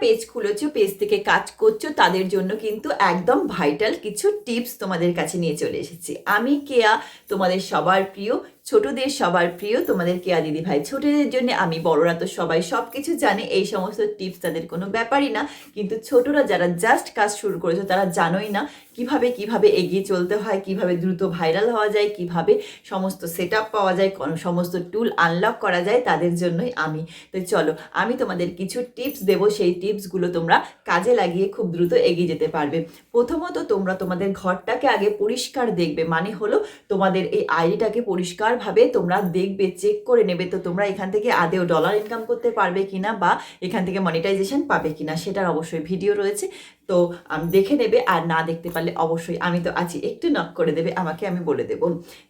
Page খুলেছো page থেকে কাজ করছ, তাদের জন্য কিন্তু একদম ভাইটাল কিছু টিপস তোমাদের কাছে নিয়ে চলে এসেছি। আমি কেয়া, তোমাদের সবার প্রিয় ছোটদের সবার প্রিয়, তোমাদের কেয়া দিদি ভাই ছোটদের জন্য আমি, বড়রা তো সবাই সব কিছু জানে, এই সমস্ত টিপস তাদের কোনো ব্যাপারই না। কিন্তু ছোটরা যারা জাস্ট কাজ শুরু করেছ, তারা জানোই না কীভাবে কীভাবে এগিয়ে চলতে হয়, কীভাবে দ্রুত ভাইরাল হওয়া যায়, কীভাবে সমস্ত সেট পাওয়া যায় সমস্ত টুল আনলক করা যায়, তাদের জন্যই আমি। তো চলো, আমি তোমাদের কিছু টিপস দেবো, সেই টিপসগুলো তোমরা কাজে লাগিয়ে খুব দ্রুত এগিয়ে যেতে পারবে। প্রথমত তোমরা তোমাদের ঘরটাকে আগে পরিষ্কার দেখবে মানে হলো তোমাদের এই আইডিটাকে পরিষ্কারভাবে তোমরা দেখবে চেক করে নেবে তো তোমরা এখান থেকে আদেও ডলার ইনকাম করতে পারবে কিনা বা এখান থেকে মনিটাইজেশন পাবে কিনা, সেটার অবশ্যই ভিডিও রয়েছে। তো দেখে নেবে আর না দেখতে পারলে অবশ্যই আমি তো আছি, একটু নক করে দেবে, আমাকে আমি বলে দেবো।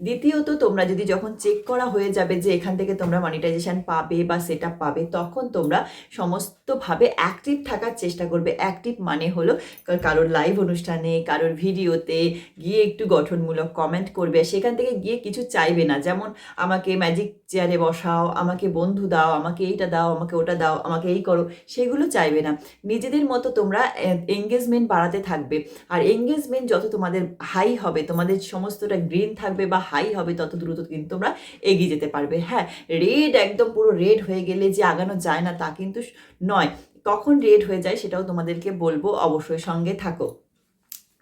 দ্বিতীয়ত, তোমরা যদি যখন চেক করা হয়ে যাবে যে এখান থেকে তোমরা মনিটাইজেশন পাবে বা সেট পাবে, তখন তোমরা সমস্তভাবে অ্যাক্টিভ থাকার চেষ্টা করবে। অ্যাক্টিভ মানে হলো কারোর লাইভ অনুষ্ঠানে, কারোর ভিডিওতে গিয়ে একটু গঠনমূলক কমেন্ট করবে, সেখান থেকে গিয়ে কিছু চাইবে না। যেমন, আমাকে ম্যাজিক চেয়ারে বসাও, আমাকে বন্ধু দাও, আমাকে এইটা দাও, আমাকে ওটা দাও, আমাকে এই করো, সেগুলো চাইবে না। নিজেদের মতো তোমরা এঙ্গেজমেন্ট বাড়াতে থাকবে। আর এঙ্গেজমেন্ট যত তোমাদের হাই হবে, তোমাদের সমস্তটা গ্রিন থাকবে বা হাই হবে, তত দ্রুত কিন্তু তোমরা এগিয়ে যেতে পারবে। হ্যাঁ রেড একদম পুরো রেড হয়ে গেলে যে আগানো যায় না তা কিন্তু নয়। কখন রেড হয়ে যায় সেটাও তোমাদেরকে বলব অবশ্যই সঙ্গে থাকো।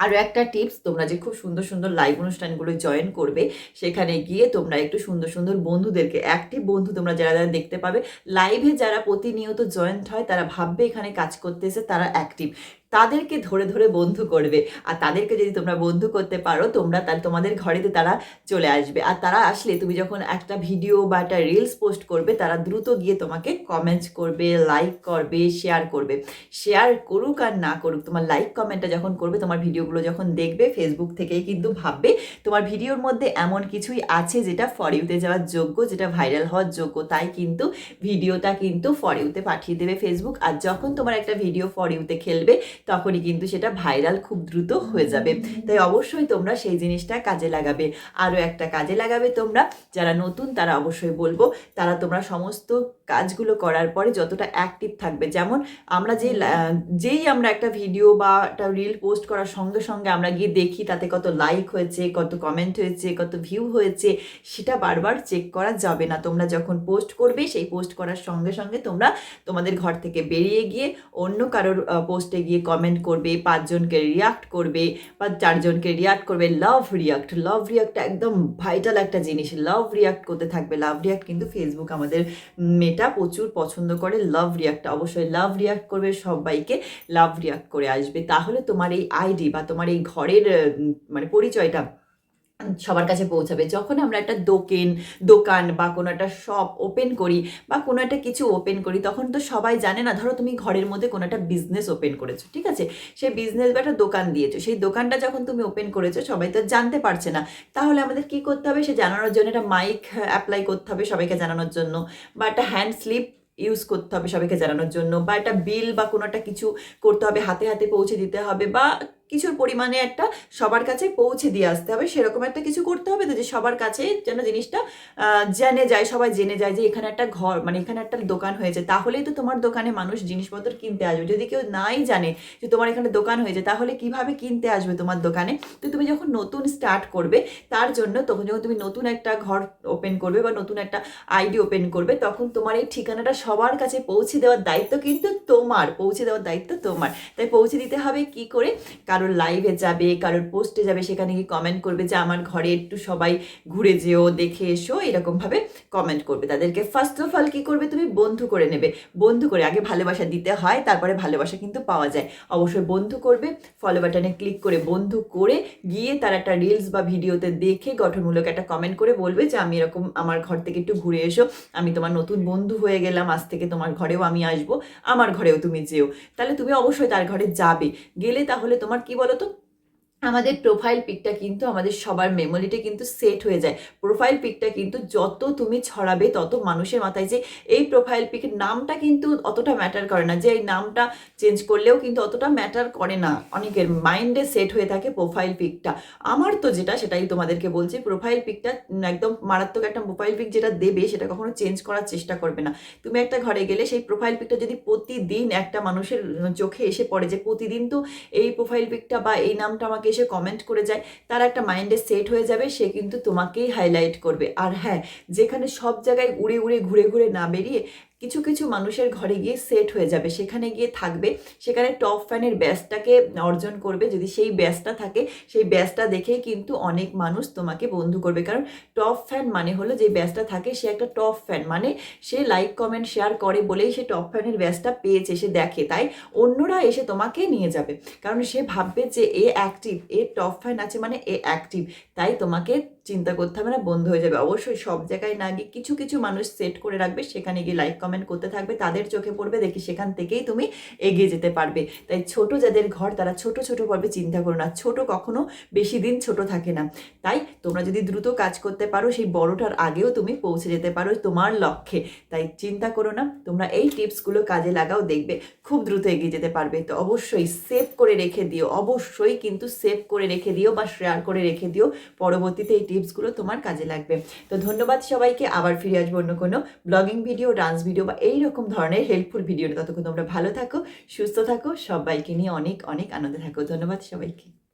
আরও একটা টিপস তোমরা যে খুব সুন্দর সুন্দর লাইভ অনুষ্ঠানগুলো জয়েন করবে, সেখানে গিয়ে তোমরা একটু সুন্দর সুন্দর বন্ধুদেরকে অ্যাক্টিভ বন্ধু তোমরা যারা যারা দেখতে পাবে লাইভে যারা প্রতিনিয়ত জয়েন্ট হয়, তারা ভাববে এখানে কাজ করতেছে, তারা অ্যাক্টিভ তাদেরকে ধরে ধরে বন্ধু করবে। আর তাদেরকে যদি তোমরা বন্ধু করতে পারো, তোমরা তাহলে তোমাদের ঘরেতে তারা চলে আসবে। আর তারা আসলে তুমি যখন একটা ভিডিও বা একটা রিলস পোস্ট করবে, তারা দ্রুত গিয়ে তোমাকে কমেন্টস করবে লাইক করবে শেয়ার করবে। শেয়ার করুক আর না করুক, তোমার লাইক কমেন্টটা যখন করবে, তোমার ভিডিওগুলো যখন দেখবে ফেসবুক থেকেই কিন্তু ভাববে, তোমার ভিডিওর মধ্যে এমন কিছুই আছে যেটা ফর ইউতে যাওয়ার যোগ্য, যেটা ভাইরাল হওয়ার যোগ্য। তাই কিন্তু ভিডিওটা কিন্তু ফর ইউতে পাঠিয়ে দেবে ফেসবুক আর যখন তোমার একটা ভিডিও ফর ইউতে খেলবে তখনই কিন্তু সেটা ভাইরাল খুব দ্রুত হয়ে যাবে। তাই অবশ্যই তোমরা সেই জিনিসটা কাজে লাগাবে। আরও একটা কাজে লাগাবে তোমরা। যারা নতুন তারা অবশ্যই বলব, তারা তোমরা সমস্ত কাজগুলো করার পরে যতটা অ্যাক্টিভ থাকবে। যেমন আমরা যে যেই আমরা একটা ভিডিও বা একটা রিল পোস্ট করার সঙ্গে সঙ্গে আমরা গিয়ে দেখি তাতে কত লাইক হয়েছে কত কমেন্ট হয়েছে কত ভিউ হয়েছে সেটা বারবার চেক করা যাবে না। তোমরা যখন পোস্ট করবে সেই পোস্ট করার সঙ্গে সঙ্গে তোমরা তোমাদের ঘর থেকে বেরিয়ে গিয়ে অন্য কারোর পোস্টে গিয়ে কমেন্ট করবে পাঁচজনকে রিয়াক্ট করবে বা চারজনকে রিয়াক্ট করবে। লাভ রিয়াক্ট লাভ রিয়াক্ট একদম ভাইটাল একটা জিনিস। লাভ রিয়াক্ট করতে থাকবে। লাভ রিয়াক্ট কিন্তু ফেসবুক আমাদের মেটা প্রচুর পছন্দ করে লাভ রিয়াক্ট অবশ্যই লাভ রিয়াক্ট করবে সবাইকে লাভ রিয়াক্ট করে আসবে। তাহলে তোমার এই আইডি বা তোমার এই ঘরের মানে পরিচয়টা সবার কাছে পৌঁছাবে। যখন আমরা একটা দোকান দোকান বা কোনো একটা শপ ওপেন করি বা কোনো একটা কিছু ওপেন করি, তখন তো সবাই জানে না, ধরো তুমি ঘরের মধ্যে কোনো একটা বিজনেস ওপেন করেছ, ঠিক আছে? সেই বিজনেস বা একটা দোকান দিয়েছ, সেই দোকানটা যখন তুমি ওপেন করেছ, সবাই তো জানতে পারছে না। তাহলে আমাদের কি করতে হবে? সে জানানোর জন্য একটা মাইক অ্যাপ্লাই করতে হবে সবাইকে জানানোর জন্য, বা একটা হ্যান্ড স্লিপ ইউজ করতে হবে সবাইকে জানানোর জন্য, বা একটা বিল বা কোনো একটা কিছু করতে হবে, হাতে হাতে পৌঁছে দিতে হবে, বা কিছুর পরিমাণে একটা সবার কাছে পৌঁছে দিয়ে আসতে হবে, সেরকম একটা কিছু করতে হবে তো যে সবার কাছে যেন জিনিসটা জেনে যায়, সবাই জেনে যায় যে এখানে একটা ঘর মানে এখানে একটা দোকান হয়েছে, তাহলেই তো তোমার দোকানে মানুষ জিনিসপত্র কিনতে আসবে। যদি কেউ নাই জানে যে তোমার এখানে দোকান হয়েছে, তাহলে কীভাবে কিনতে আসবে তোমার দোকানে? তো তুমি যখন নতুন স্টার্ট করবে, তার জন্য তখন যখন তুমি নতুন একটা ঘর ওপেন করবে বা নতুন একটা আইডি ওপেন করবে, তখন তোমার এই ঠিকানাটা সবার কাছে পৌঁছে দেওয়ার দায়িত্ব কিন্তু তোমার, পৌঁছে দেওয়ার দায়িত্ব তোমার। তাই পৌঁছে দিতে হবে কি করে? কারোর লাইভে যাবে, কারোর পোস্টে যাবে, সেখানে গিয়ে কমেন্ট করবে যে, আমার ঘরে একটু সবাই ঘুরে যেও, দেখে এসো। এরকমভাবে কমেন্ট করবে। তাদেরকে ফার্স্ট অফ অল কী করবে? তুমি বন্ধু করে নেবে। বন্ধু করে, আগে ভালোবাসা দিতে হয়, তারপরে ভালোবাসা কিন্তু পাওয়া যায়। অবশ্যই বন্ধু করবে ফলো বাটনে ক্লিক করে বন্ধু করে গিয়ে তার একটা রিলস বা ভিডিওতে দেখে গঠনমূলক একটা কমেন্ট করে বলবে যে, আমি এরকম আমার ঘর থেকে একটু ঘুরে এসো। আমি তোমার নতুন বন্ধু হয়ে গেলাম। আজ থেকে তোমার ঘরেও আমি আসব। আমার ঘরেও তুমি যেও। তাহলে তুমি অবশ্যই তার ঘরে যাবে। গেলে তাহলে তোমার কি বলো তো আমাদের প্রোফাইল পিকটা কিন্তু আমাদের সবার মেমোরিতে কিন্তু সেট হয়ে যায়। প্রোফাইল পিকটা কিন্তু যত তুমি ছড়াবে, তত মানুষের মাথায় যে এই প্রোফাইল পিকের নামটা কিন্তু অতটা ম্যাটার করে না। যে এই নামটা চেঞ্জ করলেও কিন্তু অতটা ম্যাটার করে না। অনেকের মাইন্ডে সেট হয়ে থাকে প্রোফাইল পিকটা আমার তো যেটা, সেটাই তোমাদেরকে বলছি প্রোফাইল পিকটা একদম মারাত্মক একটা প্রোফাইল পিক যেটা দেবে, সেটা কখনো চেঞ্জ করার চেষ্টা করবে না। তুমি একটা ঘরে গেলে সেই প্রোফাইল পিকটা যদি প্রতিদিন একটা মানুষের চোখে এসে পড়ে যে প্রতিদিন তো এই প্রোফাইল পিকটা বা এই নামটা আমাকে এসে কমেন্ট করে যায়, তার একটা মাইন্ডে সেট হয়ে যাবে, সে কিন্তু তোমাকেই হাইলাইট করবে। আর হ্যাঁ যেখানে সব জায়গায় উড়ে উড়ে, ঘুরে ঘুরে না বেরিয়ে কিছু কিছু মানুষের ঘরে গিয়ে সেট হয়ে যাবে। সেখানে গিয়ে থাকবে, সেখানে টপ ফ্যানের ব্যাসটাকে অর্জন করবে। যদি সেই ব্যাসটা থাকে, সেই ব্যাসটা দেখেই কিন্তু অনেক মানুষ তোমাকে বন্ধু করবে। কারণ টপ ফ্যান মানে হলো যে ব্যাসটা থাকে, সে একটা টপ ফ্যান মানে সে লাইক কমেন্ট শেয়ার করে বলেই সে টপ ফ্যানের ব্যাসটা পেয়েছে, সে দেখে। তাই অন্যরা এসে তোমাকে নিয়ে যাবে। কারণ সে ভাববে যে a active a top fan আছে মানে এ অ্যাক্টিভ তাই তোমাকে চিন্তা করতে হবে না, বন্ধ হয়ে যাবে। অবশ্যই সব জায়গায় না গিয়ে কিছু কিছু মানুষ সেট করে রাখবে, সেখানে গিয়ে লাইক করতে থাকবে, তাদের চোখে পড়বে, দেখি সেখান থেকেই তুমি এগিয়ে যেতে পারবে। তাই ছোট যাদের ঘর, তারা ছোট ছোট পর্বে চিন্তা করো না। ছোট কখনো বেশি দিন ছোট থাকে না। তাই তোমরা যদি দ্রুত কাজ করতে পারো, সেই বড়টার আগেও তুমি পৌঁছে যেতে পারো তোমার লক্ষ্যে। তাই চিন্তা করো না, তোমরা এই টিপসগুলো কাজে লাগাও, দেখবে খুব দ্রুত এগিয়ে যেতে পারবে। তো অবশ্যই সেভ করে রেখে দিও, অবশ্যই কিন্তু সেভ করে রেখে দিও বা শেয়ার করে রেখে দিও। পরবর্তীতে এই টিপসগুলো তোমার কাজে লাগবে। তো ধন্যবাদ সবাইকে, আবার ফিরে আসব অন্য কোনো ব্লগিং ভিডিও ডান্স ভিডিও বা এই রকম ধরনের হেল্পফুল ভিডিও ততক্ষণ তোমরা ভালো থাকো, সুস্থ থাকো, সবাইকে নিয়ে অনেক অনেক আনন্দে থাকো। ধন্যবাদ সবাইকে।